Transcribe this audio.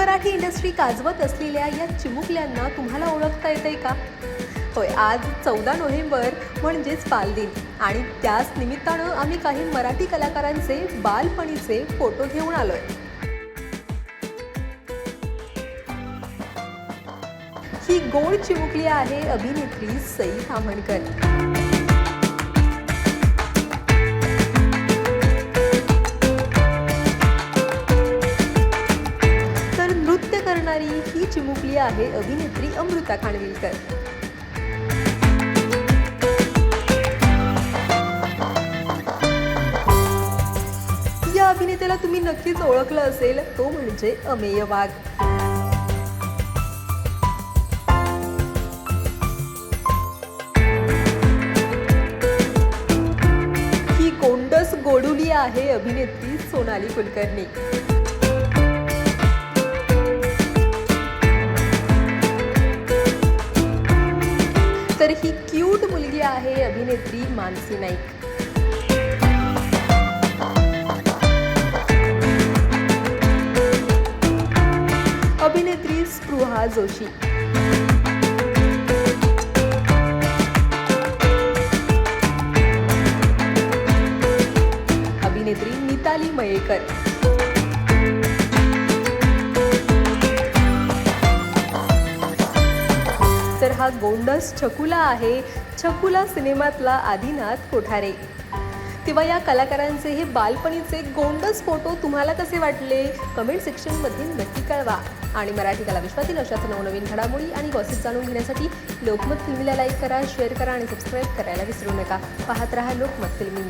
Marathi industry गाजवत असलेल्या या चिमुकल्यांना तुम्हाला ओळखता येते का? होय आज चौदा नोव्हेंबर म्हणजेच बालदिन आणि त्याच निमित्तानं आम्ही काही मराठी कलाकारांचे बालपणीचे फोटो घेऊन आलोय. ही गोड चिमुकली आहे अभिनेत्री सई ताम्हणकर करणारी ही चिमुकली आहे अभिनेत्री अमृता खानविलकर. या अभिनेत्याला तुम्ही नक्कीच ओळखलं असेल तो म्हणजे अमेय वाघ. ही गोंडस गोडुली आहे अभिनेत्री सोनाली कुलकर्णी. तर ही क्यूट मुलगी आहे अभिनेत्री मानसी नाईक. अभिनेत्री स्पृहा जोशी. अभिनेत्री मिताली मयेकर. हा गोंडस छकुला आहे. छकुला सिनेमातला आदिनाथ कोठारे. तेव्हा या कलाकारांचे हे बालपणीचे गोंडस फोटो तुम्हाला कसे वाटले? कमेंट सेक्शनमध्ये नक्की कळवा. आणि मराठी कला विश्वातील अशाच नवनवीन घडामोडी आणि गॉसिप जाणून घेण्यासाठी लोकमत फिल्मीला लाईक करा शेअर करा आणि सबस्क्राईब करायला विसरू नका. पाहत रहा लोकमत फिल्मी